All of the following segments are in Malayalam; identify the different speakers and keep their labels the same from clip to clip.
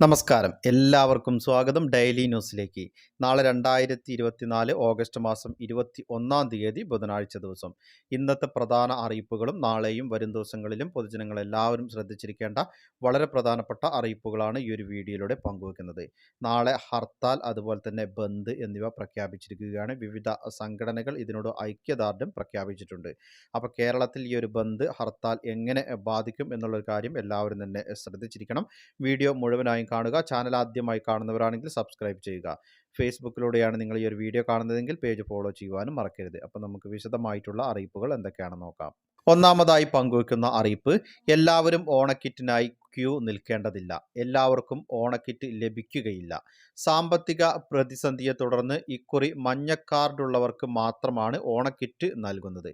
Speaker 1: നമസ്കാരം. എല്ലാവർക്കും സ്വാഗതം ഡെയിലി ന്യൂസിലേക്ക്. നാളെ രണ്ടായിരത്തി ഇരുപത്തിനാല് ഓഗസ്റ്റ് മാസം ഇരുപത്തി ഒന്നാം തീയതി ബുധനാഴ്ച ദിവസം. ഇന്നത്തെ പ്രധാന അറിയിപ്പുകളും നാളെയും വരും ദിവസങ്ങളിലും പൊതുജനങ്ങൾ എല്ലാവരും ശ്രദ്ധിച്ചിരിക്കേണ്ട വളരെ പ്രധാനപ്പെട്ട അറിയിപ്പുകളാണ് ഈ ഒരു വീഡിയോയിലൂടെ പങ്കുവെക്കുന്നത്. നാളെ ഹർത്താൽ അതുപോലെ തന്നെ ബന്ദ് എന്നിവ പ്രഖ്യാപിച്ചിരിക്കുകയാണ്. വിവിധ സംഘടനകൾ ഇതിനോട് ഐക്യദാർഢ്യം പ്രഖ്യാപിച്ചിട്ടുണ്ട്. അപ്പോൾ കേരളത്തിൽ ഈ ഒരു ബന്ദ് ഹർത്താൽ എങ്ങനെ ബാധിക്കും എന്നുള്ളൊരു കാര്യം എല്ലാവരും തന്നെ ശ്രദ്ധിച്ചിരിക്കണം. വീഡിയോ മുഴുവനായും കാണുക. ചാനൽ ആദ്യമായി കാണുന്നവരാണെങ്കിൽ സബ്സ്ക്രൈബ് ചെയ്യുക. ഫേസ്ബുക്കിലൂടെയാണ് നിങ്ങൾ ഈ ഒരു വീഡിയോ കാണുന്നതെങ്കിൽ പേജ് ഫോളോ ചെയ്യുവാനും മറക്കരുത്. അപ്പോൾ നമുക്ക് വിശദമായിട്ടുള്ള അറിയിപ്പുകൾ എന്തൊക്കെയാണെന്ന് നോക്കാം. ഒന്നാമതായി പങ്കുവയ്ക്കുന്ന അറിയിപ്പ്. എല്ലാവരും ഓണക്കിറ്റിനായി ക്യൂ നിൽക്കേണ്ടതില്ല. എല്ലാവർക്കും ഓണക്കിറ്റ് ലഭിക്കുകയില്ല. സാമ്പത്തിക പ്രതിസന്ധിയെ തുടർന്ന് ഇക്കുറി മഞ്ഞ കാർഡുള്ളവർക്ക് മാത്രമാണ് ഓണക്കിറ്റ് നൽകുന്നത്.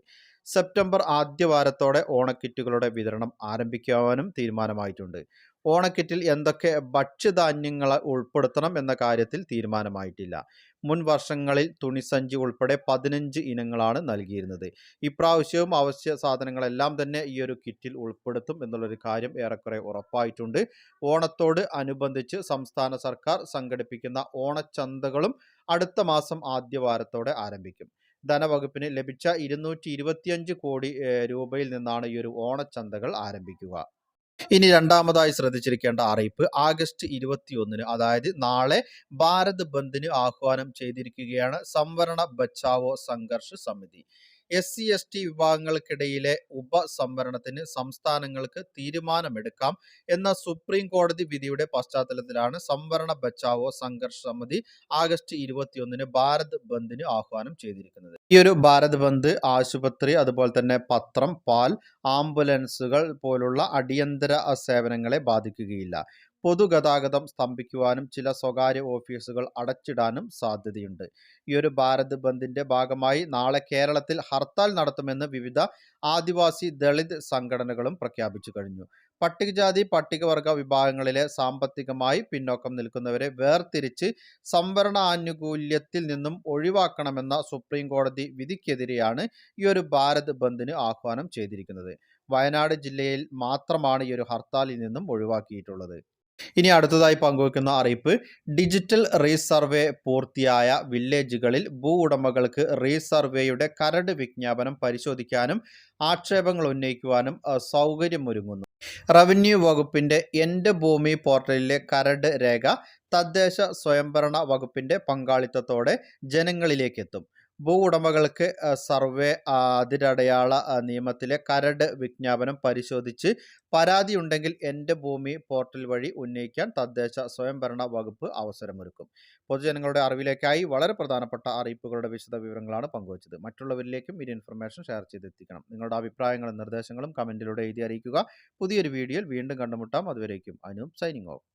Speaker 1: സെപ്റ്റംബർ ആദ്യവാരത്തോടെ ഓണക്കിറ്റുകളുടെ വിതരണം ആരംഭിക്കുവാനും തീരുമാനമായിട്ടുണ്ട്. ഓണക്കിറ്റിൽ എന്തൊക്കെ ഭക്ഷ്യധാന്യങ്ങൾ ഉൾപ്പെടുത്തണം എന്ന കാര്യത്തിൽ തീരുമാനമായിട്ടില്ല. മുൻ വർഷങ്ങളിൽ തുണിസഞ്ചി ഉൾപ്പെടെ പതിനഞ്ച് ഇനങ്ങളാണ് നൽകിയിരുന്നത്. ഇപ്രാവശ്യവും അവശ്യ സാധനങ്ങളെല്ലാം തന്നെ ഈ ഒരു കിറ്റിൽ ഉൾപ്പെടുത്തും എന്നുള്ളൊരു കാര്യം ഏറെക്കുറെ ഉറപ്പായിട്ടുണ്ട്. ഓണത്തോട് അനുബന്ധിച്ച് സംസ്ഥാന സർക്കാർ സംഘടിപ്പിക്കുന്ന ഓണച്ചന്തകളും അടുത്ത മാസം ആദ്യവാരത്തോടെ ആരംഭിക്കും. ധനവകുപ്പിന് ലഭിച്ച ഇരുന്നൂറ്റി കോടി രൂപയിൽ നിന്നാണ് ഈ ഒരു ഓണച്ചന്തകൾ ആരംഭിക്കുക. ഇനി രണ്ടാമതായി ശ്രദ്ധിച്ചിരിക്കേണ്ട അറിയിപ്പ് ആഗസ്റ്റ് ഇരുപത്തിയൊന്നിന് അതായത് നാളെ ഭാരത് ബന്ദിന് ആഹ്വാനം ചെയ്തിരിക്കുകയാണ് Samvaran Bachao Sangharsh Samiti. S C S T വിഭാഗങ്ങൾക്കിടയിലെ ഉപസംവരണത്തിന് സംസ്ഥാനങ്ങൾക്ക് തീരുമാനമെടുക്കാം എന്ന സുപ്രീം കോടതി വിധിയുടെ പശ്ചാത്തലത്തിലാണ് സംവരണ ബച്ചാവോ സംഘർഷ സമിതി ആഗസ്റ്റ് ഇരുപത്തിയൊന്നിന് ഭാരത് ബന്ദിന് ആഹ്വാനം ചെയ്തിരിക്കുന്നത്. ഈ ഒരു ഭാരത് ബന്ദ് ആശുപത്രി അതുപോലെ തന്നെ പത്രം പാൽ ആംബുലൻസുകൾ പോലുള്ള അടിയന്തര സേവനങ്ങളെ ബാധിക്കുകയില്ല. പൊതുഗതാഗതം സ്തംഭിക്കുവാനും ചില സ്വകാര്യ ഓഫീസുകൾ അടച്ചിടാനും സാധ്യതയുണ്ട്. ഈ ഒരു ഭാരത് ബന്ദിന്റെ ഭാഗമായി നാളെ കേരളത്തിൽ ഹർത്താൽ നടത്തുമെന്ന് വിവിധ ആദിവാസി ദളിത് സംഘടനകളും പ്രഖ്യാപിച്ചു കഴിഞ്ഞു. പട്ടികജാതി പട്ടികവർഗ വിഭാഗങ്ങളിലെ സാമ്പത്തികമായി പിന്നോക്കം നിൽക്കുന്നവരെ വേർതിരിച്ച് സംവരണ ആനുകൂല്യത്തിൽ നിന്നും ഒഴിവാക്കണമെന്ന സുപ്രീം കോടതി വിധിക്കെതിരെയാണ് ഈ ഒരു ഭാരത് ബന്ദിന് ആഹ്വാനം ചെയ്തിരിക്കുന്നത്. വയനാട് ജില്ലയിൽ മാത്രമാണ് ഈ ഒരു ഹർത്താലിൽ നിന്നും ഒഴിവാക്കിയിട്ടുള്ളത്. ഇനി അടുത്തതായി പങ്കുവെക്കുന്ന അറിയിപ്പ് ഡിജിറ്റൽ റീസർവേ പൂർത്തിയായ വില്ലേജുകളിൽ ഭൂ ഉടമകൾക്ക് റീസർവേയുടെ കരട് വിജ്ഞാപനം പരിശോധിക്കാനും ആക്ഷേപങ്ങൾ ഉന്നയിക്കുവാനും സൗകര്യമൊരുങ്ങുന്നു. റവന്യൂ വകുപ്പിന്റെ എന്റെ ഭൂമി പോർട്ടലിലെ കരട് രേഖ തദ്ദേശ സ്വയംഭരണ വകുപ്പിന്റെ പങ്കാളിത്തത്തോടെ ജനങ്ങളിലേക്ക് എത്തും ഭൂ ഉടമകൾക്ക് സർവേ അതിരടയാള നിയമത്തിലെ കരട് വിജ്ഞാപനം പരിശോധിച്ച് പരാതി ഉണ്ടെങ്കിൽ എന്റെ ഭൂമി പോർട്ടൽ വഴി ഉന്നയിക്കാൻ തദ്ദേശ സ്വയംഭരണ വകുപ്പ് അവസരമൊരുക്കും. പൊതുജനങ്ങളുടെ അറിവിലേക്കായി വളരെ പ്രധാനപ്പെട്ട അറിയിപ്പുകളുടെ വിശദ വിവരങ്ങളാണ് പങ്കുവച്ചത്. മറ്റുള്ളവരിലേക്കും ഈ ഇൻഫർമേഷൻ ഷെയർ ചെയ്തെത്തിക്കണം. നിങ്ങളുടെ അഭിപ്രായങ്ങളും നിർദ്ദേശങ്ങളും കമന്റിലൂടെ എഴുതി അറിയിക്കുക. പുതിയൊരു വീഡിയോയിൽ വീണ്ടും കണ്ടുമുട്ടാം. അതുവരേക്കും അനു സൈനിങ് ഓഫ്